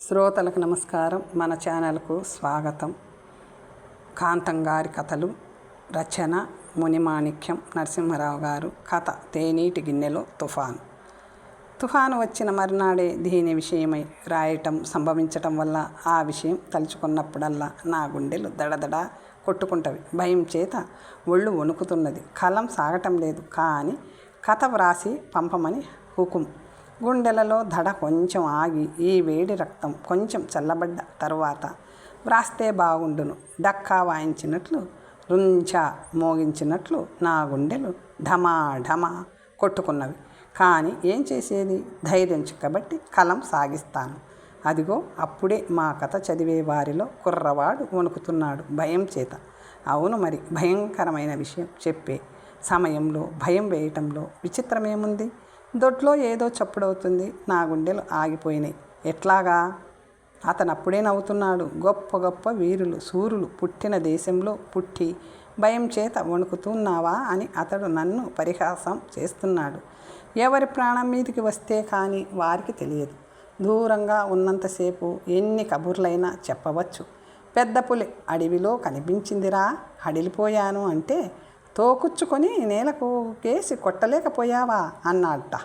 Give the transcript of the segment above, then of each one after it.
శ్రోతలకు నమస్కారం. మన ఛానల్కు స్వాగతం. కాంతం గారి కథలు రచన మునిమాణిక్యం నరసింహారావు గారు కథ తేనీటి గిన్నెలో తుఫాను. తుఫాను వచ్చిన మరునాడే దీని విషయమై రాయటం సంభవించటం వల్ల ఆ విషయం తలుచుకున్నప్పుడల్లా నా గుండెలు దడదడ కొట్టుకుంటవి. భయం చేత ఒళ్ళు వణుకుతున్నది. కలం సాగటం లేదు. కానీ కథ వ్రాసి పంపమని హుకుం. గుండెలలో దడ కొంచెం ఆగి ఈ వేడి రక్తం కొంచెం చల్లబడ్డ తరువాత వ్రాస్తే బాగుండును. డక్కా వాయించినట్లు రుంచా మోగించినట్లు నా గుండెలు ఢమా ఢమా కొట్టుకున్నవి. కానీ ఏం చేసేది? ధైర్యం చిక్కబట్టి కలం సాగిస్తాను. అదిగో అప్పుడే మా కథ చదివే వారిలో కుర్రవాడు వణుకుతున్నాడు భయం చేత. అవును మరి భయంకరమైన విషయం చెప్పే సమయంలో భయం వేయటంలో విచిత్రమేముంది? దొడ్లో ఏదో చప్పుడవుతుంది. నా గుండెలు ఆగిపోయినాయి. ఎట్లాగా? అతను అప్పుడే నవ్వుతున్నాడు. గొప్ప గొప్ప వీరులు సూర్యులు పుట్టిన దేశంలో పుట్టి భయం చేత వణుకుతున్నావా అని అతడు నన్ను పరిహాసం చేస్తున్నాడు. ఎవరి ప్రాణం మీదికి వస్తే కానీ వారికి తెలియదు. దూరంగా ఉన్నంతసేపు ఎన్ని కబుర్లైనా చెప్పవచ్చు. పెద్ద పులి అడవిలో కనిపించిందిరా హడిలిపోయాను అంటే తోకుచ్చుకొని నేలకు కేసి కొట్టలేకపోయావా అన్నాడట.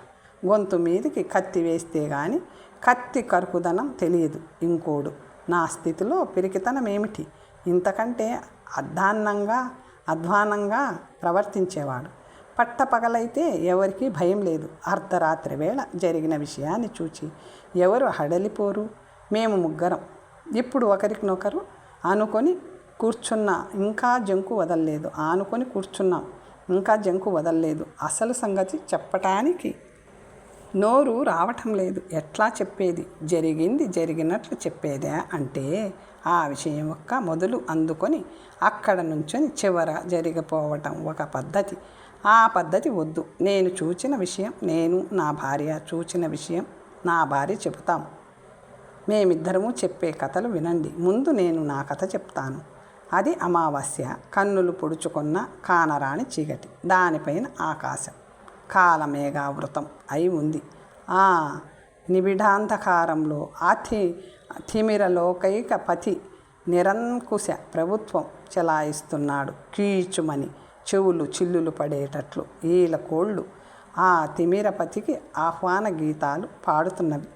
గొంతు మీదికి కత్తి వేస్తే గాని కత్తి కరుకుదనం తెలియదు ఇంకోడు. నా స్థితిలో పిరికితనం ఏమిటి ఇంతకంటే అధ్వాన్నంగా అధ్వానంగా ప్రవర్తించేవాడు. పట్టపగలైతే ఎవరికీ భయం లేదు. అర్ధరాత్రి వేళ జరిగిన విషయాన్ని చూచి ఎవరు హడలిపోరు? మేము ముగ్గురం. ఇప్పుడు ఒకరికినొకరు అనుకొని కూర్చున్నా ఇంకా జంకు వదలలేదు. ఆనుకొని కూర్చున్నాం. ఇంకా జంకు వదలలేదు. అసలు సంగతి చెప్పటానికి నోరు రావటం లేదు. ఎట్లా చెప్పేది? జరిగింది జరిగినట్లు చెప్పేదా అంటే ఆ విషయం యొక్క మొదలు అందుకొని అక్కడ నుంచొని చివర జరిగిపోవటం ఒక పద్ధతి. ఆ పద్ధతి వద్దు. నేను చూచిన విషయం నేను నా భార్య చూచిన విషయం నా భార్య చెబుతాం. మేమిద్దరము చెప్పే కథలు వినండి. ముందు నేను నా కథ చెప్తాను. అది అమావాస్య. కన్నులు పొడుచుకున్న కానరాని చీకటి. దానిపైన ఆకాశం. కాలమేఘావృతం అయి ఉంది. ఆ నిబిడాంధకారంలో అతి తిమిరలోకైక పతి నిరంకుశ ప్రభుత్వం చెలాయిస్తున్నాడు కీచుమని. చెవులు చిల్లులు పడేటట్లు ఈల కోళ్ళు. ఆ తిమిరపతికి ఆహ్వాన గీతాలు పాడుతున్నవి.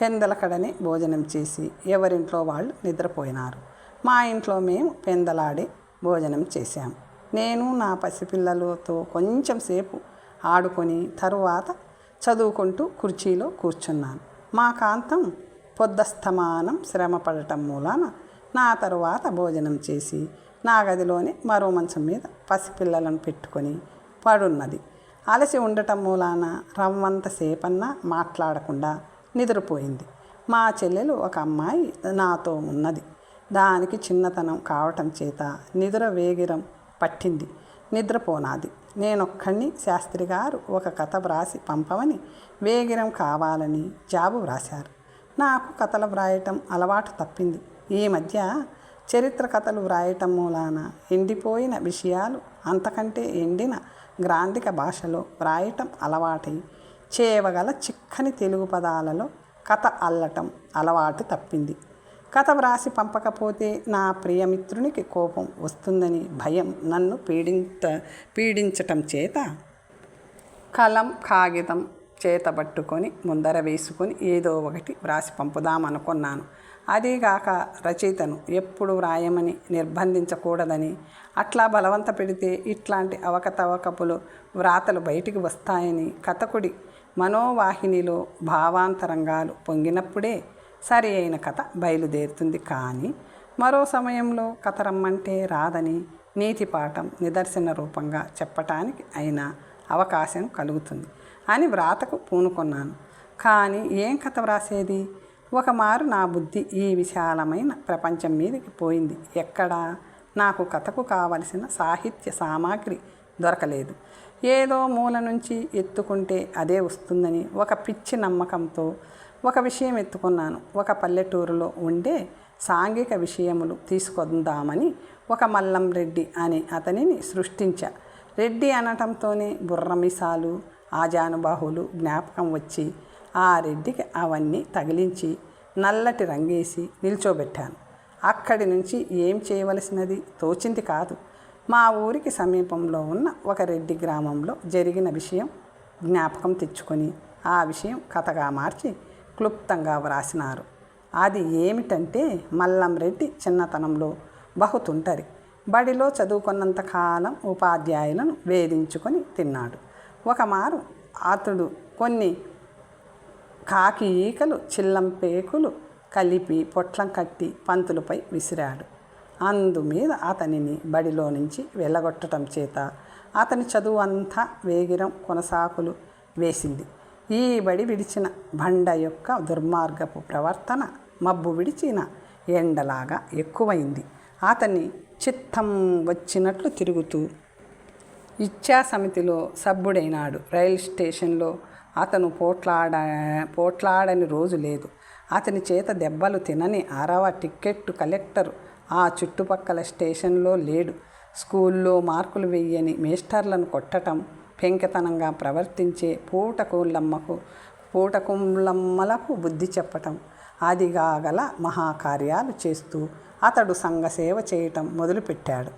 పెందలకడనే భోజనం చేసి ఎవరింట్లో వాళ్ళు నిద్రపోయినారు. మా ఇంట్లో మేము పెందలాడి భోజనం చేశాం. నేను నా పసిపిల్లలతో కొంచెం సేపు ఆడుకొని తరువాత చదువుకుంటూ కుర్చీలో కూర్చున్నాను. మా కాంతం పొద్దస్తమానం శ్రమ పడటం మూలాన నా తరువాత భోజనం చేసి నా గదిలోని మరో మంచం మీద పసిపిల్లలను పెట్టుకొని పడున్నది. అలసి ఉండటం మూలాన రవ్వంత సేపన్నా మాట్లాడకుండా నిద్రపోయింది. మా చెల్లెలు ఒక అమ్మాయి నాతో ఉన్నది. దానికి చిన్నతనం కావటం చేత నిద్ర వేగిరం పట్టింది. నిద్రపోనాది. నేనొక్కడిని శాస్త్రి గారు ఒక కథ వ్రాసి పంపమని వేగిరం కావాలని జాబు వ్రాశారు. నాకు కథలు వ్రాయటం అలవాటు తప్పింది. ఈ మధ్య చరిత్ర కథలు వ్రాయటం మూలాన ఎండిపోయిన విషయాలు అంతకంటే ఎండిన గ్రాంధిక భాషలో వ్రాయటం అలవాటై చేయవగల చిక్కని తెలుగు పదాలలో కథ అల్లటం అలవాటు తప్పింది. కథ వ్రాసి పంపకపోతే నా ప్రియమిత్రునికి కోపం వస్తుందని భయం నన్ను పీడింత పీడించటం చేత? కలం కాగితం చేతబట్టుకొని ముందర వేసుకొని ఏదో ఒకటి వ్రాసి పంపుదామనుకున్నాను. అదీగాక రచయితను ఎప్పుడు వ్రాయమని నిర్బంధించకూడదని అట్లా బలవంత పెడితే ఇట్లాంటి అవకతవకపులు వ్రాతలు బయటికి వస్తాయని కథకుడి మనోవాహినిలో భావాంతరంగాలు పొంగినప్పుడే సరి అయిన కథ బయలుదేరుతుంది కానీ మరో సమయంలో కథ రమ్మంటే రాదని నీతి పాఠం నిదర్శన రూపంగా చెప్పటానికి అయినా అవకాశం కలుగుతుంది అని వ్రాతకు పూనుకున్నాను. కానీ ఏం కథ వ్రాసేది? ఒకమారు నా బుద్ధి ఈ విశాలమైన ప్రపంచం మీదకి పోయింది. ఎక్కడా? నాకు కథకు కావలసిన సాహిత్య సామాగ్రి దొరకలేదు. ఏదో మూల నుంచి ఎత్తుకుంటే అదే వస్తుందని ఒక పిచ్చి నమ్మకంతో ఒక విషయం ఎత్తుకున్నాను. ఒక పల్లెటూరులో ఉండే సాంఘిక విషయములు తీసుకొందామని ఒక మల్లం రెడ్డి అనే అతనిని సృష్టించా. రెడ్డి అనటంతోనే బుర్రమిసాలు ఆజానుబాహులు జ్ఞాపకం వచ్చి ఆ రెడ్డికి అవన్నీ తగిలించి నల్లటి రంగేసి నిల్చోబెట్టాను. అక్కడి నుంచి ఏం చేయవలసినది తోచింది కాదు. మా ఊరికి సమీపంలో ఉన్న ఒక రెడ్డి గ్రామంలో జరిగిన విషయం జ్ఞాపకం తెచ్చుకొని ఆ విషయం కథగా మార్చి క్లుప్తంగా వ్రాసినారు అది ఏమిటంటే మల్లం రెడ్డి చిన్నతనంలో బహుతుంటరి బడిలో చదువుకున్నంత కాలం ఉపాధ్యాయులను వేధించుకొని తిన్నాడు. ఒకమారు అతడు కొన్ని కాకి ఈకలు చిల్లంపేకులు కలిపి పొట్లం కట్టి పంతులపై విసిరాడు. అందు మీద అతనిని బడిలో నుంచి వెళ్ళగొట్టడం చేత అతని చదువు అంతా వేగిరం కొనసాకులు వేసింది. ఈ బడి విడిచిన బండ యొక్క దుర్మార్గపు ప్రవర్తన మబ్బు విడిచిన ఎండలాగా ఎక్కువైంది. అతని చిత్తం వచ్చినట్లు తిరుగుతూ ఇచ్చా సమితిలో సభ్యుడైనాడు. రైల్ స్టేషన్లో అతను పోట్లాడ పోట్లాడని రోజు లేదు. అతని చేత దెబ్బలు తినని అరవ టిక్కెట్టు కలెక్టర్ ఆ చుట్టుపక్కల స్టేషన్లో లేడు. స్కూల్లో మార్కులు వెయ్యని మేస్టర్లను కొట్టటం పెంకితనంగా ప్రవర్తించే పూటకూళ్ళమ్మకు పూటకుళ్ళమ్మలకు బుద్ధి చెప్పటం ఆదిగాగల మహాకార్యాలు చేస్తూ అతడు సంఘసేవ చేయటం మొదలుపెట్టాడు.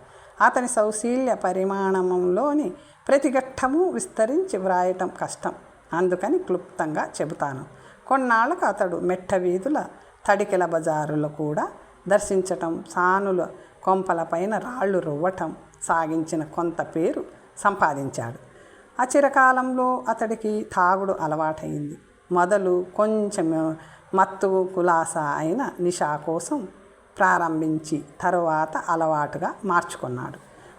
అతని సౌశీల్య పరిమాణంలోని ప్రతి ఘట్టము విస్తరించి వ్రాయటం కష్టం. అందుకని క్లుప్తంగా చెబుతాను. కొన్నాళ్ళకు అతడు మెట్ట వీధుల తడికెల బజారులో కూడా దర్శించటం సానుల కొంపలపైన రాళ్ళు రువ్వటం సాగించిన కొంత పేరు సంపాదించాడు. ఆ చిరకాలంలో అతడికి తాగుడు అలవాటైంది. మొదలు కొంచెం మత్తు కులాస అయిన నిషా కోసం ప్రారంభించి తరువాత అలవాటుగా మార్చుకున్నాడు.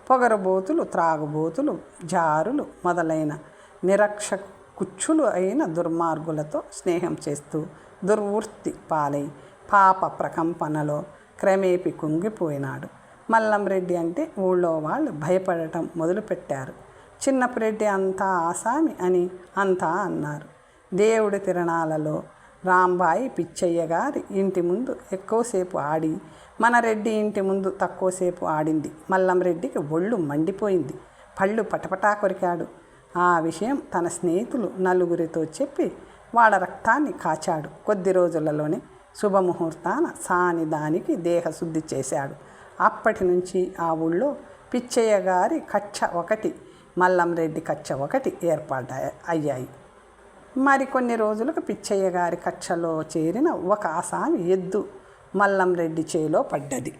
పొగరబోతులు త్రాగుబోతులు జారులు మొదలైన నిరక్ష కుచ్చులు అయిన దుర్మార్గులతో స్నేహం చేస్తూ దుర్వృత్తి పాలై పాప ప్రకంపనలో క్రమేపి కుంగిపోయినాడు. మల్లంరెడ్డి అంటే ఊళ్ళో వాళ్ళు భయపడటం మొదలుపెట్టారు. చిన్నపురెడ్డి అంతా ఆసామి అని అంతా అన్నారు. దేవుడి తిరణాలలో రాంబాయి పిచ్చయ్య గారి ఇంటి ముందు ఎక్కువసేపు ఆడి మన రెడ్డి ఇంటి ముందు తక్కువసేపు ఆడింది. మల్లంరెడ్డికి ఒళ్ళు మండిపోయింది. పళ్ళు పటపటా కొరికాడు. ఆ విషయం తన స్నేహితులు నలుగురితో చెప్పి వాళ్ళ రక్తాన్ని కాచాడు. కొద్ది రోజులలోనే శుభముహూర్తాన సాని దానికి దేహశుద్ధి చేశాడు. అప్పటి నుంచి ఆ ఊళ్ళో పిచ్చయ్య గారి కచ్చ ఒకటి మల్లంరెడ్డి కచ్చ ఒకటి ఏర్పాటు అయ్యాయి. మరికొన్ని రోజులకు పిచ్చయ్య గారి కచ్చలో చేరిన ఒక ఆసామి ఎద్దు మల్లంరెడ్డి చేలో పడ్డది.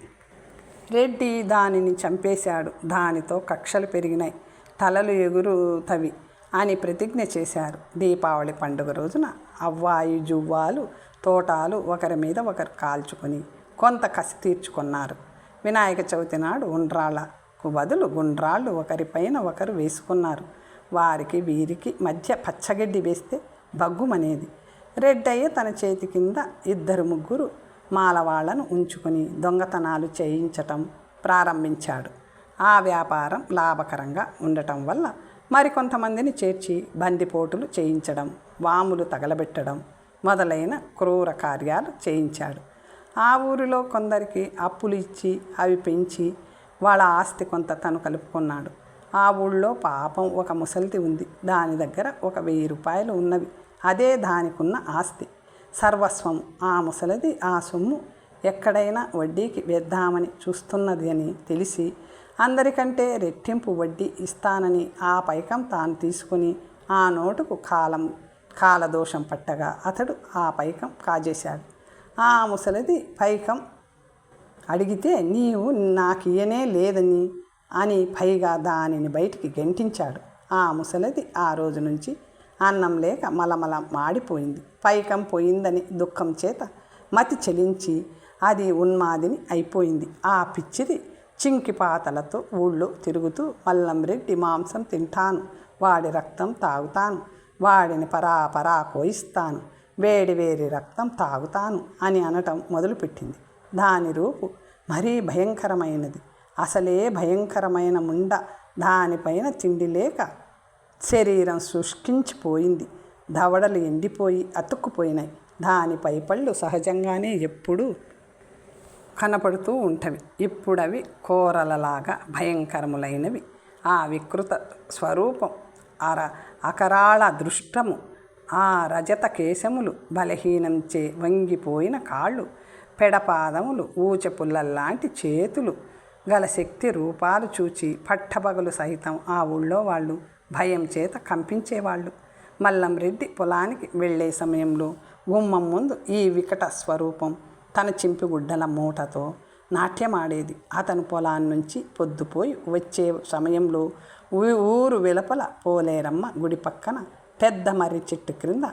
రెడ్డి దానిని చంపేశాడు. దానితో కక్షలు పెరిగినాయి. తలలు ఎగురుతవి అని ప్రతిజ్ఞ చేశారు. దీపావళి పండుగ రోజున అవ్వాయి జువ్వాలు తోటాలు ఒకరి మీద ఒకరు కాల్చుకొని కొంత కసి తీర్చుకున్నారు. వినాయక చవితి నాడు ఉండ్రాళ్ళకు బదులు గుండ్రాళ్ళు ఒకరిపైన ఒకరు వేసుకున్నారు. వారికి వీరికి మధ్య పచ్చగడ్డి వేస్తే బగ్గుమనేది రెడ్డయ్య తన చేతి కింద ఇద్దరు ముగ్గురు మాలవాళ్ళను ఉంచుకొని దొంగతనాలు చేయించటం ప్రారంభించాడు. ఆ వ్యాపారం లాభకరంగా ఉండటం వల్ల మరికొంతమందిని చేర్చి బందిపోటులు చేయించడం వాములు తగలబెట్టడం మొదలైన క్రూర కార్యాలు చేయించాడు. ఆ ఊరిలో కొందరికి అప్పులు ఇచ్చి అవి పెంచి వాళ్ళ ఆస్తి కొంత తను కలుపుకున్నాడు. ఆ ఊళ్ళో పాపం ఒక ముసలిది ఉంది. దాని దగ్గర ఒక వెయ్యి రూపాయలు ఉన్నవి. అదే దానికున్న ఆస్తి. సర్వస్వం ఆ ముసలిది ఆ సొమ్ము ఎక్కడైనా వడ్డీకి వేద్దామని చూస్తున్నది అని తెలిసి అందరికంటే రెట్టింపు వడ్డీ ఇస్తానని ఆ పైకం తాను తీసుకుని ఆ నోటుకు కాలం కాలదోషం పట్టగా అతడు ఆ పైకం కాజేశాడు. ఆ ముసలిది పైకం అడిగితే నీవు నాకు ఇయనే లేదని అని పైగా దానిని బయటికి గెంటించాడు. ఆ ముసలిది ఆ రోజు నుంచి అన్నం లేక మలమల మాడిపోయింది. పైకం పోయిందని దుఃఖం చేత మతి చెలించి అది ఉన్మాదిని అయిపోయింది. ఆ పిచ్చిది చింకిపాతలతో ఊళ్ళో తిరుగుతూ మల్లంరెడ్డి మాంసం తింటాను వాడి రక్తం తాగుతాను వాడిని పరాపరా కోయిస్తాను వేడి వేడి రక్తం తాగుతాను అని అనటం మొదలుపెట్టింది. దాని రూపు మరీ భయంకరమైనది. అసలే భయంకరమైన ముండ దానిపైన తిండి లేక శరీరం శుష్కించిపోయింది. దవడలు ఎండిపోయి అతుక్కుపోయినాయి. దానిపై పళ్ళు సహజంగానే ఎప్పుడూ కనపడుతూ ఉంటవి. ఇప్పుడవి అవి కోరలలాగా భయంకరములైనవి. ఆ వికృత స్వరూపం అర అకరాళ దృష్టము ఆ రజత కేశములు బలహీనంచే వంగిపోయిన కాళ్ళు పెడపాదములు ఊచపుల్లల్లాంటి చేతులు గల శక్తి రూపాలు చూచి పట్టపగలు సహితం ఆ ఊళ్ళో వాళ్ళు భయం చేత కంపించేవాళ్ళు. మల్లంరెడ్డి పొలానికి వెళ్ళే సమయంలో గుమ్మం ముందు ఈ వికట స్వరూపం తన చింపిగుడ్డల మూటతో నాట్యమాడేది. అతను పొలాన్నించి పొద్దుపోయి వచ్చే సమయంలో ఊ- ఊరు వెలుపల పోలేరమ్మ గుడి పక్కన పెద్ద మర్రి చెట్టు క్రింద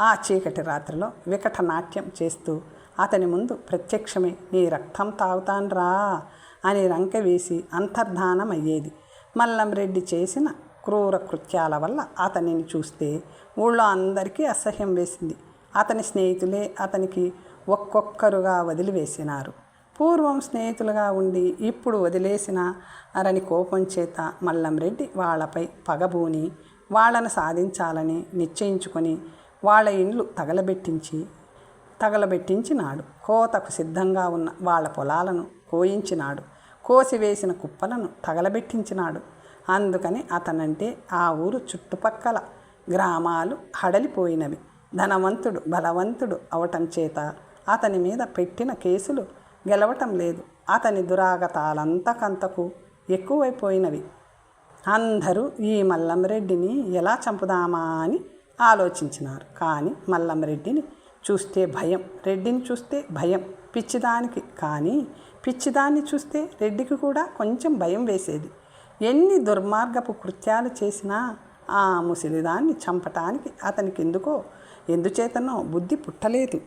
ఆ చీకటి రాత్రిలో వికట నాట్యం చేస్తూ అతని ముందు ప్రత్యక్షమే నీ రక్తం తాగుతాన్రా అని రంకె వేసి అంతర్ధానమయ్యేది. మల్లంరెడ్డి చేసిన క్రూర కృత్యాల వల్ల అతనిని చూస్తే ఊళ్ళో అందరికీ అసహ్యం వేసింది. అతని స్నేహితులే అతనికి ఒక్కొక్కరుగా వదిలివేసినారు. పూర్వం స్నేహితులుగా ఉండి ఇప్పుడు వదిలేసిన అరని కోపం చేత మల్లంరెడ్డి వాళ్ళపై పగబూని వాళ్ళను సాధించాలని నిశ్చయించుకొని వాళ్ళ ఇండ్లు తగలబెట్టించి తగలబెట్టించినాడు. కోతకు సిద్ధంగా ఉన్న వాళ్ళ పొలాలను కోయించినాడు. కోసివేసిన కుప్పలను తగలబెట్టించినాడు. అందుకని అతనంటే ఆ ఊరు చుట్టుపక్కల గ్రామాలు హడలిపోయినవి. ధనవంతుడు బలవంతుడు అవటం చేత అతని మీద పెట్టిన కేసులు గెలవటం లేదు. అతని దురాగతాలంతకంతకు ఎక్కువైపోయినవి. అందరూ ఈ మల్లంరెడ్డిని ఎలా చంపుదామా అని ఆలోచించినారు. కానీ మల్లంరెడ్డిని చూస్తే భయం రెడ్డిని చూస్తే భయం పిచ్చిదానికి కానీ పిచ్చిదాన్ని చూస్తే రెడ్డికి కూడా కొంచెం భయం వేసేది. ఎన్ని దుర్మార్గపు కృత్యాలు చేసినా ఆ ముసలిదాన్ని చంపటానికి అతనికి ఎందుకో ఎందుచేతనో బుద్ధి పుట్టలేదు.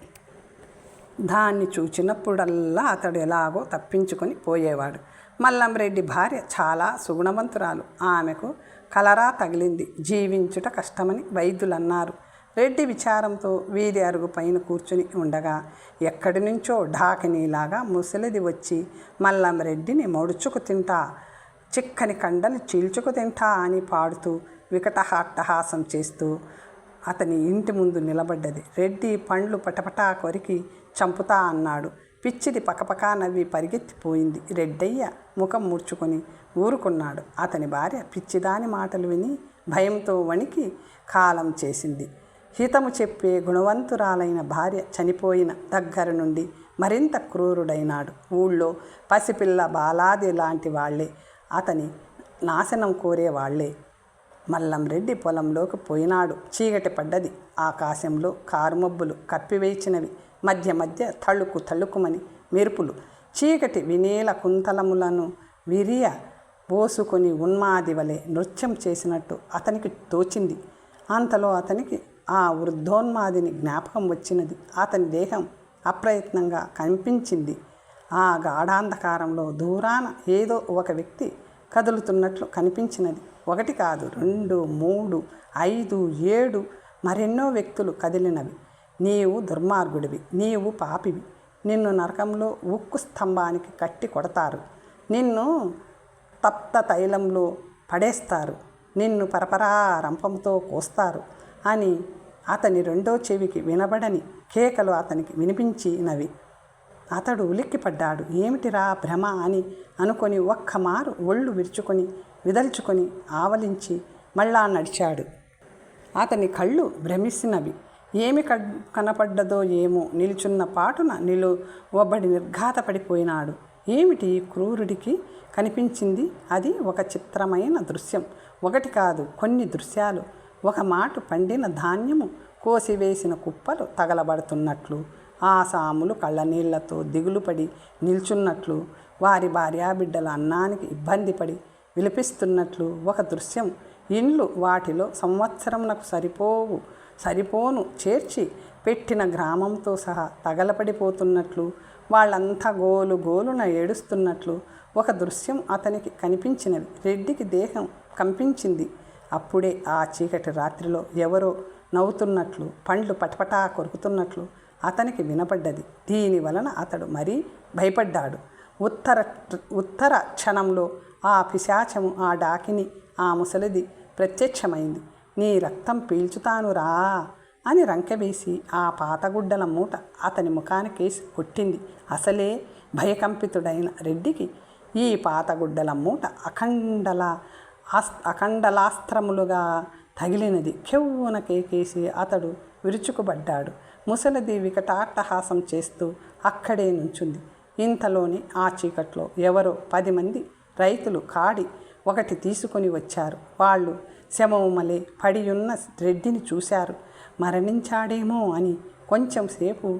దాన్ని చూచినప్పుడల్లా అతడు ఎలాగో తప్పించుకొని పోయేవాడు. మల్లంరెడ్డి భార్య చాలా సుగుణవంతురాలు. ఆమెకు కలరా తగిలింది. జీవించుట కష్టమని వైద్యులన్నారు. రెడ్డి విచారంతో వీధి అరుగు పైన కూర్చుని ఉండగా ఎక్కడి నుంచో ఢాకినీలాగా ముసలిది వచ్చి మల్లంరెడ్డిని మడుచుకు తింటా చిక్కని కండలు చీల్చుకు తింటా అని పాడుతూ వికటహాట్టహాసం చేస్తూ అతని ఇంటి ముందు నిలబడ్డది. రెడ్డి పండ్లు పటపటా కొరికి చంపుతా అన్నాడు. పిచ్చిది పకపకా నవ్వి పరిగెత్తిపోయింది. రెడ్డయ్య ముఖం ముడుచుకొని ఊరుకున్నాడు. అతని భార్య పిచ్చిదాని మాటలు విని భయంతో వణికి కాలం చేసింది. హితము చెప్పే గుణవంతురాలైన భార్య చనిపోయిన దగ్గర నుండి మరింత క్రూరుడైనాడు. ఊళ్ళో పసిపిల్ల బాలాది లాంటి వాళ్ళే. అతని నాశనం కోరే వాళ్ళే. మల్లంరెడ్డి పొలంలోకి పోయినాడు. చీకటి పడ్డది. ఆకాశంలో కారుమబ్బులు కప్పివేచినవి. మధ్య మధ్య తళుకు తళుకుమని మెరుపులు. చీకటి వినీల కుంతలములను విరియ పోసుకొని ఉన్మాది వలె నృత్యం చేసినట్టు అతనికి తోచింది. అంతలో అతనికి ఆ వృద్ధోన్మాదిని జ్ఞాపకం వచ్చినది. అతని దేహం అప్రయత్నంగా కనిపించింది. ఆ గాఢాంధకారంలో దూరాన ఏదో ఒక వ్యక్తి కదులుతున్నట్లు కనిపించినది. ఒకటి కాదు రెండు మూడు ఐదు ఏడు మరెన్నో వ్యక్తులు కదిలినవి. నీవు దుర్మార్గుడివి నీవు పాపివి. నిన్ను నరకంలో ఉక్కు స్తంభానికి కట్టి కొడతారు. నిన్ను తప్త తైలంలో పడేస్తారు. నిన్ను పరపరా రంపంతో కోస్తారు. అని అతని రెండో చెవికి వినబడని కేకలు అతనికి వినిపించినవి. అతడు ఉలిక్కిపడ్డాడు. ఏమిటిరా భ్రమ అని అనుకొని ఒక్కమారు ఒళ్ళు విరుచుకొని విదల్చుకొని ఆవలించి మళ్ళా నడిచాడు. అతని కళ్ళు భ్రమిసినవి ఏమి కనపడ్డదో ఏమో నిలుచున్న పాటున నిలు ఒబ్బడి నిర్ఘాతపడిపోయినాడు. ఏమిటి క్రూరుడికి కనిపించింది? అది ఒక చిత్రమైన దృశ్యం. ఒకటి కాదు కొన్ని దృశ్యాలు. ఒక మాటు పండిన ధాన్యము కోసివేసిన కుప్పలు తగలబడుతున్నట్లు ఆ సాములు కళ్ళనీళ్ళతో దిగులుపడి నిల్చున్నట్లు వారి భార్యాబిడ్డల అన్నానికి ఇబ్బంది పడి విలపిస్తున్నట్లు ఒక దృశ్యం ఇండ్లు వాటిలో సంవత్సరమునకు సరిపోవు సరిపోను చేర్చి పెట్టిన గ్రామంతో సహా తగలపడిపోతున్నట్లు వాళ్ళంతా గోలు గోలున ఏడుస్తున్నట్లు ఒక దృశ్యం అతనికి కనిపించినది. రెడ్డికి దేహం కంపించింది. అప్పుడే ఆ చీకటి రాత్రిలో ఎవరో నవ్వుతున్నట్లు పండ్లు పటపటా కొరుకుతున్నట్లు అతనికి వినపడ్డది. దీని వలన అతడు మరీ భయపడ్డాడు. ఉత్తర ఉత్తర క్షణంలో ఆ పిశాచము ఆ డాకిని ఆ ముసలిది ప్రత్యక్షమైంది. నీ రక్తం పీల్చుతాను రా అని రంకెవేసి ఆ పాతగుడ్డల మూట అతని ముఖానికేసి కొట్టింది. అసలే భయకంపితుడైన రెడ్డికి ఈ పాతగుడ్డల మూట అఖండల ఆస్ అఖండలాస్త్రములుగా తగిలినది. కెవ్వున కేకేసి అతడు విరుచుకుపడ్డాడు. ముసలిది వికటాట్టహాసం చేస్తూ అక్కడే నుంచుంది. ఇంతలోని ఆ చీకట్లో ఎవరో పది మంది రైతులు కాడి ఒకటి తీసుకొని వచ్చారు. వాళ్ళు శమవుమలే పడియున్న రెడ్డిని చూశారు. మరణించాడేమో అని కొంచెం సేపు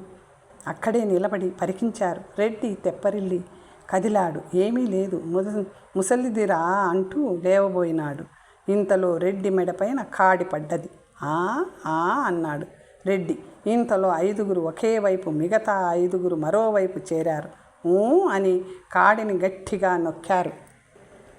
అక్కడే నిలబడి పరికించారు. రెడ్డి తెప్పరిల్లి కదిలాడు. ఏమీ లేదు. ముద ముసలిదిరా అంటూ లేవబోయినాడు. ఇంతలో రెడ్డి మెడపైన కాడి పడ్డది. ఆ ఆ అన్నాడు రెడ్డి. ఇంతలో ఐదుగురు ఒకే వైపు మిగతా ఐదుగురు మరోవైపు చేరారు. ఊ అని కాడిని గట్టిగా నొక్కారు.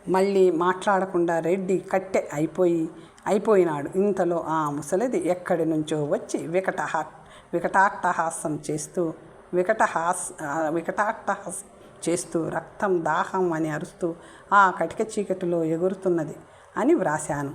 మళ్ళీ మాట్లాడకుండా రెడ్డి కట్టె అయిపోయి అయిపోయినాడు. ఇంతలో ఆ ముసలిది ఎక్కడి నుంచో వచ్చి వికటహా వికటాట్టహాసం చేస్తూ వికటహాస్ వికటాట్టహాస్ చేస్తూ రక్తం దాహం అని అరుస్తూ ఆ కటిక చీకటిలో ఎగురుతున్నది అని వ్రాశాను.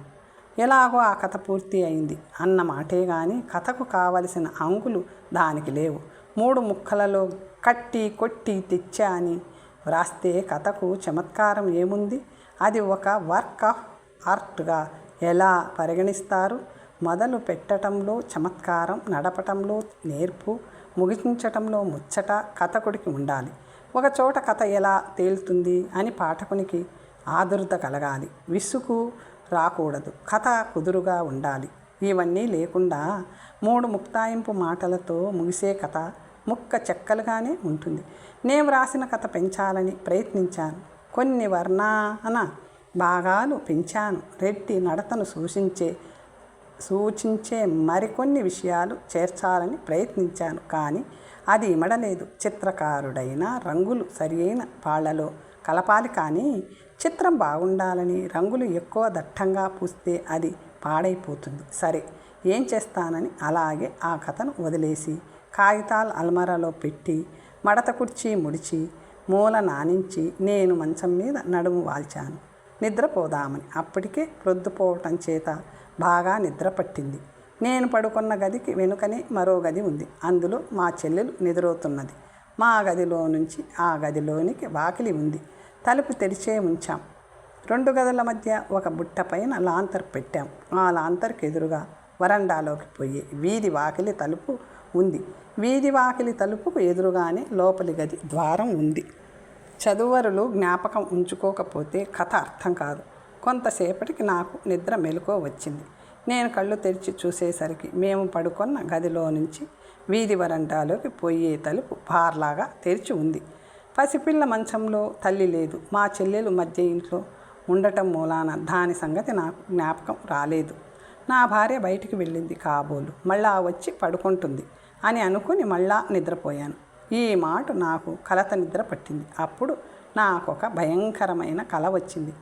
ఎలాగో ఆ కథ పూర్తి అయింది. అన్న మాటే కానీ కథకు కావలసిన అంకులు దానికి లేవు. మూడు ముక్కలలో కట్టి కొట్టి తెచ్చా అని వ్రాస్తే కథకు చమత్కారం ఏముంది? అది ఒక వర్క్ ఆఫ్ ఆర్ట్గా ఎలా పరిగణిస్తారు? మొదలు పెట్టడంలో చమత్కారం నడపటంలో నేర్పు ముగించటంలో ముచ్చట కథకుడికి ఉండాలి. ఒకచోట కథ ఎలా తేలుతుంది అని పాఠకునికి ఆదుర్ద కలగాలి. విసుగు రాకూడదు. కథ కుదురుగా ఉండాలి. ఇవన్నీ లేకుండా మూడు ముక్తాయింపు మాటలతో ముగిసే కథ ముక్క చెక్కలుగానే ఉంటుంది. నేను వ్రాసిన కథ పెంచాలని ప్రయత్నించాను. కొన్ని వర్ణాన భాగాలు పెంచాను. రెడ్డి నడతను సూచించే సూచించే మరికొన్ని విషయాలు చేర్చాలని ప్రయత్నించాను. కానీ అది ఇమడలేదు. చిత్రకారుడైన రంగులు సరియైన పాళ్ళలో కలపాలి కానీ చిత్రం బాగుండాలని రంగులు ఎక్కువ దట్టంగా పూస్తే అది పాడైపోతుంది. సరే ఏం చేస్తానని అలాగే ఆ కథను వదిలేసి కాగితాలు అల్మరాలో పెట్టి మడత కుర్చీ ముడిచి మూల నానించి నేను మంచం మీద నడుము వాల్చాను. నిద్రపోదామని అప్పటికే ప్రొద్దుపోవటం చేత బాగా నిద్ర పట్టింది. నేను పడుకున్న గదికి వెనుకనే మరో గది ఉంది. అందులో మా చెల్లెలు నిద్రవుతున్నది మా గదిలో నుంచి ఆ గదిలోనికి వాకిలి ఉంది. తలుపు తెరిచే ఉంచాం రెండు గదుల మధ్య ఒక బుట్ట పైన లాంతర్ పెట్టాం. ఆ లాంతర్కి ఎదురుగా వరండాలోకి పోయి వీధి వాకిలి తలుపు ఉంది. వీధి వాకిలి తలుపుకు ఎదురుగానే లోపలి గది ద్వారం ఉంది. చదువరులు జ్ఞాపకం ఉంచుకోకపోతే కథ అర్థం కాదు. కొంతసేపటికి నాకు నిద్ర మెలకువ వచ్చింది. నేను కళ్ళు తెరిచి చూసేసరికి మేము పడుకున్న గదిలో నుంచి వీధి వరండాలోకి పోయే తలుపు బార్లాగా తెరిచి ఉంది. పసిపిల్ల మంచంలో తల్లి లేదు. మా చెల్లెలు మధ్య ఇంట్లో ఉండటం మూలాన దాని సంగతి నాకు జ్ఞాపకం రాలేదు. నా భార్య బయటికి వెళ్ళింది కాబోలు. మళ్ళా వచ్చి పడుకుంటుంది అని అనుకుని మళ్ళా నిద్రపోయాను. ఈ మాట నాకు కలత నిద్ర పట్టింది. అప్పుడు నాకు ఒక భయంకరమైన కల వచ్చింది.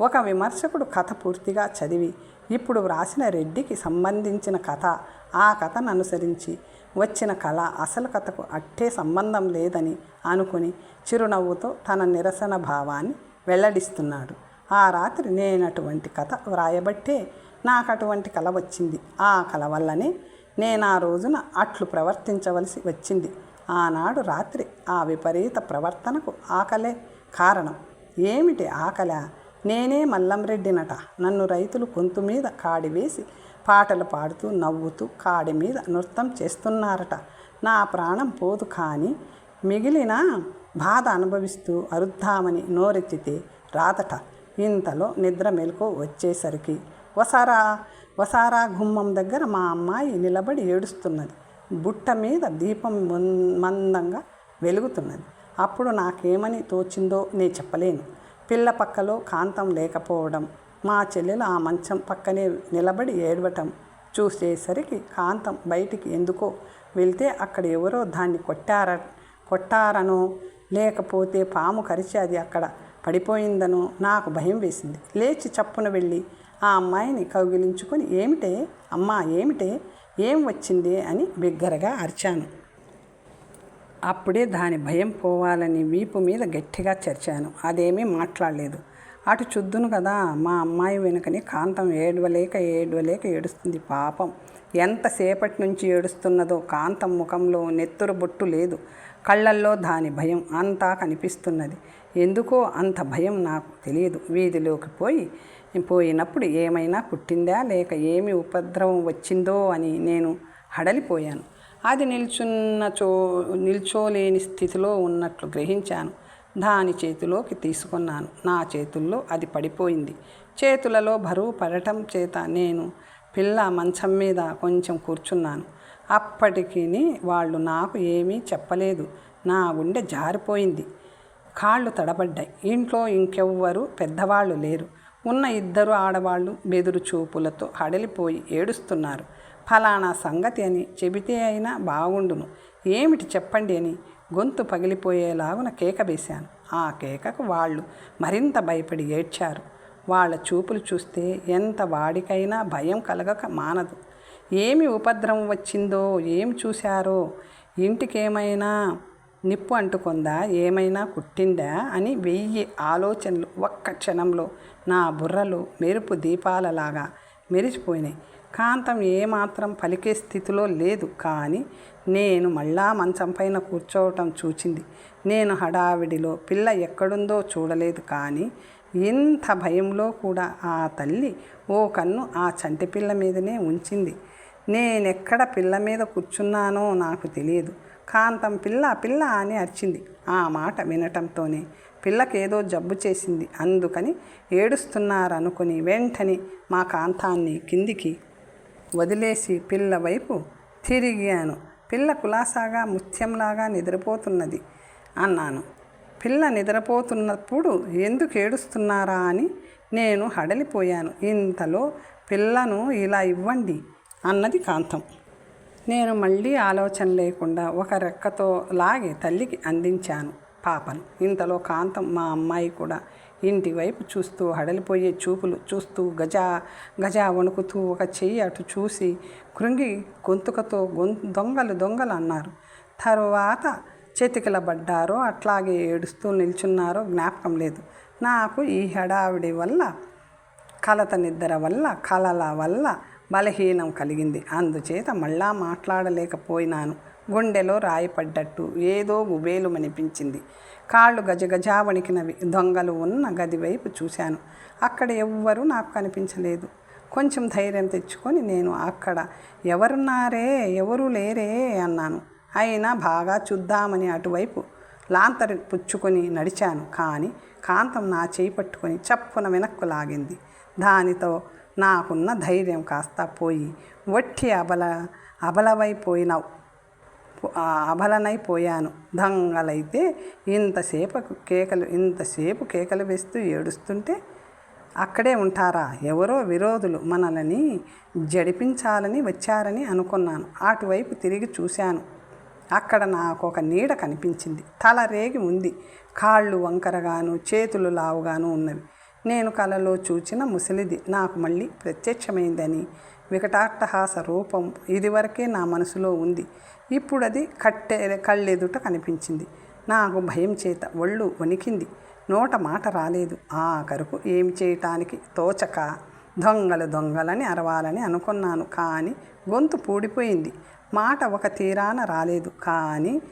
ఒక విమర్శకుడు కథ పూర్తిగా చదివి ఇప్పుడు వ్రాసిన రెడ్డికి సంబంధించిన కథ ఆ కథను అనుసరించి వచ్చిన కళ అసలు కథకు అట్టే సంబంధం లేదని అనుకుని చిరునవ్వుతో తన నిరసన భావాన్ని వెల్లడిస్తున్నాడు. ఆ రాత్రి నేనటువంటి కథ వ్రాయబట్టే నాకు అటువంటి కళ వచ్చింది. ఆ కళ వల్లనే నేను ఆ రోజున అట్లు ప్రవర్తించవలసి వచ్చింది. ఆనాడు రాత్రి ఆ విపరీత ప్రవర్తనకు ఆకలే కారణం. ఏమిటి ఆకల? నేనే మల్లంరెడ్డినట. నన్ను రైతులు గొంతు మీద కాడి వేసి పాటలు పాడుతూ నవ్వుతూ కాడి మీద నృత్యం చేస్తున్నారట. నా ప్రాణం పోదు కానీ మిగిలిన బాధ అనుభవిస్తూ అరుద్దామని నోరెత్తితే రాదట. ఇంతలో నిద్ర మెలకు వచ్చేసరికి వసారా వసారా గుమ్మం దగ్గర మా అమ్మాయి నిలబడి ఏడుస్తున్నది. బుట్ట మీద దీపం మందంగా వెలుగుతున్నది. అప్పుడు నాకేమని తోచిందో నే చెప్పలేను. పిల్ల పక్కలో కాంతం లేకపోవడం. మా చెల్లెలు ఆ మంచం పక్కనే నిలబడి ఏడవటం చూసేసరికి కాంతం బయటికి ఎందుకో వెళ్తే అక్కడ ఎవరో దాన్ని కొట్టార కొట్టారనో లేకపోతే పాము కరిచి అది అక్కడ పడిపోయిందనో నాకు భయం వేసింది. లేచి చప్పున వెళ్ళి ఆ అమ్మాయిని కౌగిలించుకొని ఏమిటే? అమ్మా ఏమిటే? ఏం వచ్చింది? అని బిగ్గరగా అరిచాను. అప్పుడే దాని భయం పోవాలని వీపు మీద గట్టిగా చర్చాను. అదేమీ మాట్లాడలేదు. అటు చుద్దును కదా మా అమ్మాయి వెనుకని కాంతం ఏడవలేక ఏడవలేక ఏడుస్తుంది పాపం. ఎంతసేపటి నుంచి ఏడుస్తున్నదో కాంతం ముఖంలో నెత్తురు బొట్టు లేదు. కళ్ళల్లో దాని భయం అంతా కనిపిస్తున్నది. ఎందుకో అంత భయం నాకు తెలియదు. వీధిలోకి పోయి పోయినప్పుడు ఏమైనా కుట్టిందా లేక ఏమి ఉపద్రవం వచ్చిందో అని నేను హడలిపోయాను. అది నిల్చున్న చో నిల్చోలేని స్థితిలో ఉన్నట్లు గ్రహించాను. దాని చేతిలోకి తీసుకున్నాను. నా చేతుల్లో అది పడిపోయింది. చేతులలో బరువు పడటం చేత నేను పిల్ల మంచం మీద కొంచెం కూర్చున్నాను. అప్పటికి వాళ్ళు నాకు ఏమీ చెప్పలేదు. నా గుండె జారిపోయింది. కాళ్ళు తడబడ్డాయి. ఇంట్లో ఇంకెవ్వరు పెద్దవాళ్ళు లేరు. ఉన్న ఇద్దరు ఆడవాళ్ళు బెదురు చూపులతో హడలిపోయి ఏడుస్తున్నారు. ఫలానా సంగతి అని చెబితే అయినా బాగుండును. ఏమిటి చెప్పండి అని గొంతు పగిలిపోయేలాగున కేక వేశాను. ఆ కేకకు వాళ్ళు మరింత భయపడి ఏడ్చారు. వాళ్ళ చూపులు చూస్తే ఎంత వాడికైనా భయం కలగక మానదు. ఏమి ఉపద్రవం వచ్చిందో ఏం చూశారో ఇంటికేమైనా నిప్పు అంటుకుందా ఏమైనా కుట్టిందా అని వెయ్యి ఆలోచనలు ఒక్క క్షణంలో నా బుర్రలు మెరుపు దీపాలలాగా మెరిసిపోయినాయి. కాంతం ఏమాత్రం పలికే స్థితిలో లేదు. కానీ నేను మళ్ళా మంచం పైన కూర్చోవటం చూచింది. నేను హడావిడిలో పిల్ల ఎక్కడుందో చూడలేదు. కానీ ఇంత భయంలో కూడా ఆ తల్లి ఓ కన్ను ఆ చంటి పిల్ల మీదనే ఉంచింది. నేనెక్కడ పిల్ల మీద కూర్చున్నానో నాకు తెలియదు. కాంతం పిల్ల పిల్ల అని అరిచింది. ఆ మాట వినటంతోనే పిల్లకేదో జబ్బు చేసింది. అందుకని ఏడుస్తున్నారనుకుని వెంటనే మా కాంతాన్ని కిందికి వదిలేసి పిల్ల వైపు తిరిగాను. పిల్ల కులాసాగా ముత్యంలాగా నిద్రపోతున్నది అన్నాను. పిల్ల నిద్రపోతున్నప్పుడు ఎందుకు ఏడుస్తున్నారా అని నేను హడలిపోయాను. ఇంతలో పిల్లను ఇలా ఇవ్వండి అన్నది కాంతం. నేను మళ్ళీ ఆలోచన లేకుండా ఒక రెక్కతో లాగి తల్లికి అందించాను పాపను. ఇంతలో కాంతం మా అమ్మాయి కూడా ఇంటి వైపు చూస్తూ హడలిపోయే చూపులు చూస్తూ గజా గజా వణుకుతూ ఒక చెయ్యి అటు చూసి కృంగి గొంతుకతో గొం దొంగలు దొంగలు అన్నారు. తరువాత చేతికిలబడ్డారో అట్లాగే ఏడుస్తూ నిల్చున్నారో జ్ఞాపకం లేదు. నాకు ఈ హడావిడి వల్ల కలత నిద్ర వల్ల కలల వల్ల బలహీనం కలిగింది. అందుచేత మళ్ళా మాట్లాడలేకపోయినాను. గుండెలో రాయిపడ్డట్టు ఏదో గుబేలుమనిపించింది కాళ్ళు గజగజ వణికినవి. దొంగలు ఉన్న గది వైపు చూశాను. అక్కడ ఎవ్వరూ నాకు కనిపించలేదు. కొంచెం ధైర్యం తెచ్చుకొని నేను అక్కడ ఎవరున్నారే? ఎవరు లేరే అన్నాను. అయినా బాగా చూద్దామని అటువైపు లాంతరి పుచ్చుకొని నడిచాను. కానీ కాంతం నా చేయి పట్టుకొని చప్పున వెనక్కు లాగింది. దానితో నాకున్న ధైర్యం కాస్త పోయి వట్టి అబల అబలవైపోయినావు. అబలనైపోయాను దంగలైతే ఇంతసేపు కేకలు ఇంతసేపు కేకలు వేస్తూ ఏడుస్తుంటే అక్కడే ఉంటారా? ఎవరో విరోధులు మనల్ని జడిపించాలని వచ్చారని అనుకున్నాను. అటువైపు తిరిగి చూశాను. అక్కడ నాకు ఒక నీడ కనిపించింది. తల రేగి ఉంది. కాళ్ళు వంకరగాను చేతులు లావుగాను ఉన్నవి. నేను కలలో చూచిన ముసలిది నాకు మళ్ళీ ప్రత్యక్షమైందని వికటాట్టహాస రూపం ఇదివరకే నా మనసులో ఉంది. ఇప్పుడు అది కట్టె కళ్ళెదుట కనిపించింది. నాకు భయం చేత ఒళ్ళు వణికింది. నోట మాట రాలేదు. ఆఖరుకు ఏం చేయటానికి తోచక దొంగలు దొంగలని అరవాలని అనుకున్నాను. కానీ గొంతు పూడిపోయింది. మాట ఒక తీరాన రాలేదు. కానీ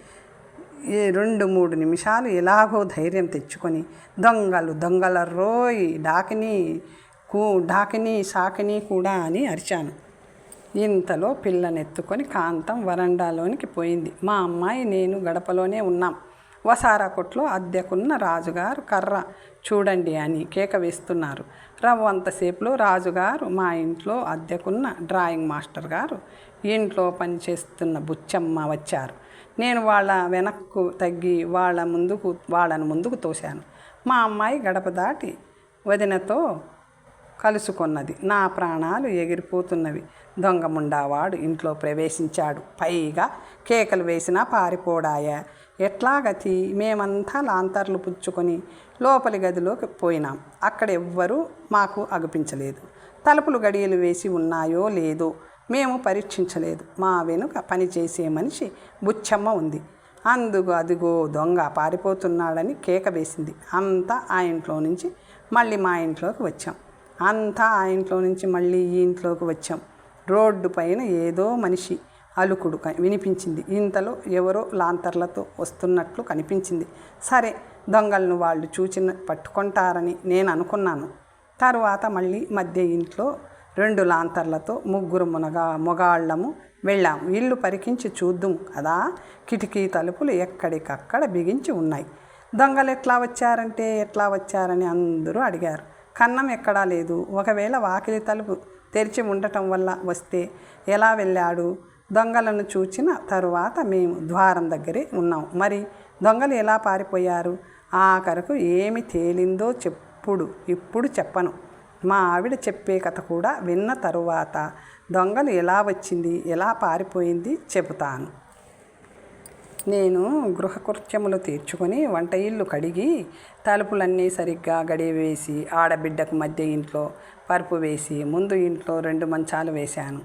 ఈ రెండు మూడు నిమిషాలు ఎలాగో ధైర్యం తెచ్చుకొని దొంగలు దొంగల రోయ్ డాకిని కూ ఢాకిని సాకిని కూడా అని అరిచాను. ఇంతలో పిల్లనెత్తుకొని కాంతం వరండాలోనికి పోయింది. మా అమ్మాయి నేను గడపలోనే ఉన్నాం. వసారా కొట్లో అద్దెకున్న రాజుగారు కర్ర. చూడండి అని కేక వేస్తున్నారు. రవ్వంతసేపులో రాజుగారు మా ఇంట్లో అద్దెకున్న డ్రాయింగ్ మాస్టర్ గారు ఇంట్లో పనిచేస్తున్న బుచ్చమ్మ వచ్చారు. నేను వాళ్ళ వెనక్కు తగ్గి వాళ్ళ ముందుకు వాళ్ళను ముందుకు తోశాను. మా అమ్మాయి గడప దాటి వదినతో కలుసుకున్నది. నా ప్రాణాలు ఎగిరిపోతున్నవి. దొంగముండావాడు ఇంట్లో ప్రవేశించాడు. పైగా కేకలు వేసినా పారిపోడాయా? ఎట్లాగతి? మేమంతా లాంతర్లు పుచ్చుకొని లోపలి గదిలోకి పోయినాం. అక్కడ ఎవ్వరూ మాకు అగుపించలేదు. తలుపులు గడియలు వేసి ఉన్నాయో లేదో మేము పరీక్షించలేదు. మా వెనుక పనిచేసే మనిషి బుచ్చమ్మ ఉంది. అందుకు అదిగో దొంగ పారిపోతున్నాడని కేక వేసింది. అంతా ఆ ఇంట్లో నుంచి మళ్ళీ మా ఇంట్లోకి వచ్చాం. అంతా ఆ ఇంట్లో నుంచి మళ్ళీ ఈ ఇంట్లోకి వచ్చాం. రోడ్డు పైన ఏదో మనిషి అలుకుడు వినిపించింది. ఇంతలో ఎవరో లాంతర్లతో వస్తున్నట్లు కనిపించింది. సరే దొంగలను వాళ్ళు చూచిన పట్టుకుంటారని నేను అనుకున్నాను. తరువాత మళ్ళీ మధ్య ఇంట్లో రెండు లాంతర్లతో ముగ్గురు మునగా మొగాళ్ళము వెళ్ళాం ఇల్లు పరికించి చూద్దుం కదా కిటికీ తలుపులు ఎక్కడికక్కడ బిగించి ఉన్నాయి. దొంగలు ఎట్లా వచ్చారంటే ఎట్లా వచ్చారని అందరూ అడిగారు. కన్నం ఎక్కడా లేదు. ఒకవేళ వాకిలి తలుపు తెరిచి ఉండటం వల్ల వస్తే ఎలా వెళ్ళాడు? దొంగలను చూచిన తరువాత మేము ద్వారం దగ్గరే ఉన్నాం. మరి దొంగలు ఎలా పారిపోయారు? ఆఖరకు ఏమి తేలిందో చెప్పుడు ఇప్పుడు చెప్పను. మా ఆవిడ చెప్పే కథ కూడా విన్న తరువాత దొంగలు ఎలా వచ్చింది? ఎలా పారిపోయింది? చెబుతాను. నేను గృహకృత్యములు తీర్చుకొని వంట ఇల్లు కడిగి తలుపులన్నీ సరిగ్గా గడివేసి ఆడబిడ్డకు మధ్య ఇంట్లో పరుపు వేసి ముందు ఇంట్లో రెండు మంచాలు వేశాను.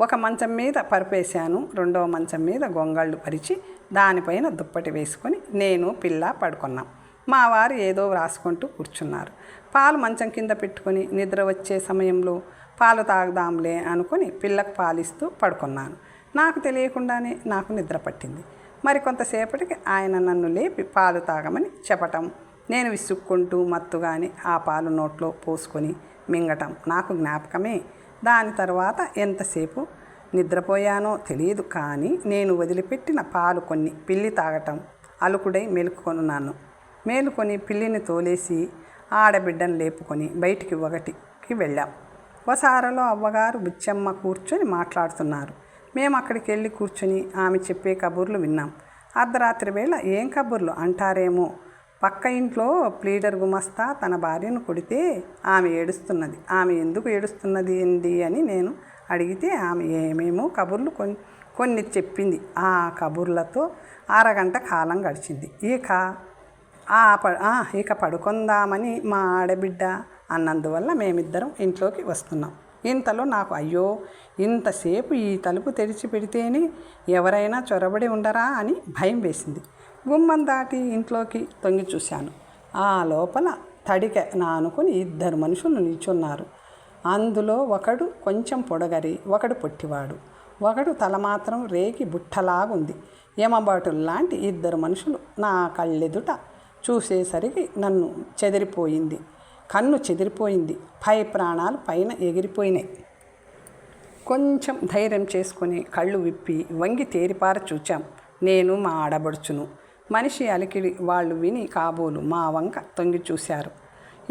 ఒక మంచం మీద పరుపు వేశాను. రెండవ మంచం మీద గొంగళ్ళు పరిచి దానిపైన దుప్పటి వేసుకొని నేను పిల్ల పడుకున్నాం. మా వారు ఏదో వ్రాసుకుంటూ కూర్చున్నారు. పాలు మంచం కింద పెట్టుకొని నిద్ర వచ్చే సమయంలో పాలు తాగుదాంలే అనుకొని పిల్లకు పాలిస్తూ పడుకున్నాను. నాకు తెలియకుండానే నాకు నిద్ర పట్టింది. మరి కొంతసేపటికి ఆయన నన్ను లేపి పాలు తాగమని చెప్పటం. నేను విసుక్కుంటూ మత్తుగాని ఆ పాలు నోట్లో పోసుకొని మింగటం నాకు జ్ఞాపకమే. దాని తర్వాత ఎంతసేపు నిద్రపోయానో తెలియదు కానీ నేను వదిలిపెట్టిన పాలు కొన్ని పిల్లి తాగటం అలుకుడై మేలుకొనున్నాను. మేలుకొని పిల్లిని తోలేసి ఆడబిడ్డను లేపుకొని బయటికి ఒకటికి వెళ్ళాం. వసారలో అవ్వగారు బుచ్చమ్మ కూర్చొని మాట్లాడుతున్నారు. మేము అక్కడికి వెళ్ళి కూర్చొని ఆమె చెప్పే కబుర్లు విన్నాం. అర్ధరాత్రి వేళ ఏం కబుర్లు? అంటారేమో. పక్క ఇంట్లో ప్లీడర్ గుమస్తా తన భార్యను కొడితే ఆమె ఏడుస్తున్నది. ఆమె ఎందుకు ఏడుస్తున్నది ఏంటి అని నేను అడిగితే ఆమె ఏమేమో కబుర్లు కొన్ని కొన్ని చెప్పింది. ఆ కబుర్లతో అరగంట కాలం గడిచింది. ఇక ఆ ప ఇక పడుకుందామని మా ఆడబిడ్డ అన్నందువల్ల మేమిద్దరం ఇంట్లోకి వస్తున్నాం. ఇంతలో నాకు అయ్యో ఇంతసేపు ఈ తలుపు తెరిచి పెడితేనే ఎవరైనా చొరబడి ఉండరా అని భయం వేసింది. గుమ్మం దాటి ఇంట్లోకి తొంగి చూశాను. ఆ లోపల తడిక నానుకుని ఇద్దరు మనుషులు నిల్చున్నారు. అందులో ఒకడు కొంచెం పొడగరి ఒకడు పొట్టివాడు. ఒకడు తల మాత్రం రేకి బుట్టలాగుంది. యమబాటుల్లాంటి ఇద్దరు మనుషులు నా కళ్ళెదుట చూసేసరికి నన్ను చెదిరిపోయింది. కన్ను చెదిరిపోయింది. పై ప్రాణాలు పైన ఎగిరిపోయినాయి. కొంచెం ధైర్యం చేసుకుని కళ్ళు విప్పి వంగి తేరిపార చూచాం. నేను మా ఆడబడుచును. మనిషి అలికిడి వాళ్ళు విని కాబోలు మా వంక తొంగి చూశారు.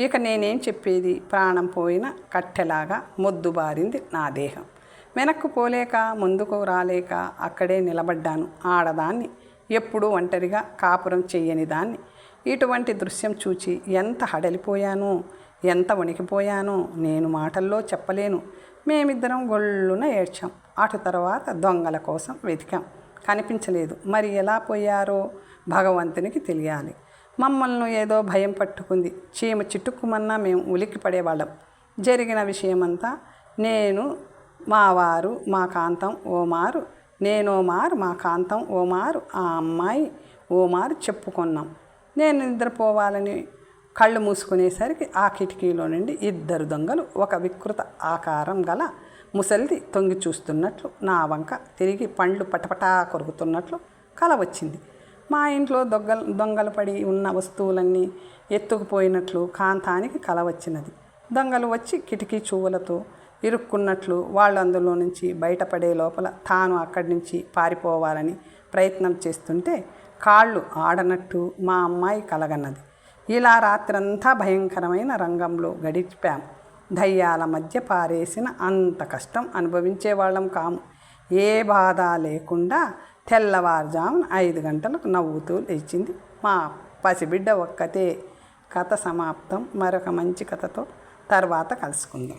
ఇక నేనేం చెప్పేది? ప్రాణం పోయిన కట్టెలాగా మొద్దుబారింది నా దేహం. వెనక్కు పోలేక ముందుకు రాలేక అక్కడే నిలబడ్డాను. ఆడదాన్ని ఎప్పుడూ ఒంటరిగా కాపురం చెయ్యని దాన్ని ఇటువంటి దృశ్యం చూచి ఎంత హడలిపోయాను ఎంత వణికిపోయానో నేను మాటల్లో చెప్పలేను. మేమిద్దరం గొళ్ళున ఏడ్చాం. అటు తర్వాత దొంగల కోసం వెతికాం. కనిపించలేదు. మరి ఎలా పోయారో భగవంతునికి తెలియాలి. మమ్మల్ని ఏదో భయం పట్టుకుంది. చీమ చిట్టుకుమన్నా మేము ఉలిక్కి పడేవాళ్ళం. జరిగిన విషయమంతా నేను మా వారు మా కాంతం ఓ మారు నేనో మారు మా కాంతం ఓ మారు ఆ అమ్మాయి ఓ మారు చెప్పుకున్నాం. నేను నిద్రపోవాలని కళ్ళు మూసుకునేసరికి ఆ కిటికీలో నుండి ఇద్దరు దొంగలు ఒక వికృత ఆకారం గల ముసలిది తొంగి చూస్తున్నట్లు నా వంక తిరిగి పండ్లు పటపటా కొరుకుతున్నట్లు కల వచ్చింది. మా ఇంట్లో దొంగలు దొంగలు పడి ఉన్న వస్తువులన్నీ ఎత్తుకుపోయినట్లు కాంతానికి కల వచ్చినది. దొంగలు వచ్చి కిటికీ చూవులతో ఇరుక్కున్నట్లు వాళ్ళు అందులో నుంచి బయటపడే లోపల తాను అక్కడి నుంచి పారిపోవాలని ప్రయత్నం చేస్తుంటే కాళ్ళు ఆడనట్టు మా అమ్మాయి కలగన్నది. ఇలా రాత్రంతా భయంకరమైన రంగంలో గడిపాం. దయ్యాల మధ్య పారేసిన అంత కష్టం అనుభవించేవాళ్ళం కాము. ఏ బాధ లేకుండా తెల్లవారుజామున ఐదు గంటలకు నవ్వుతూ లేచింది మా పసిబిడ్డ ఒక్కతే. కథ సమాప్తం. మరొక మంచి కథతో తర్వాత కలుసుకుందాం.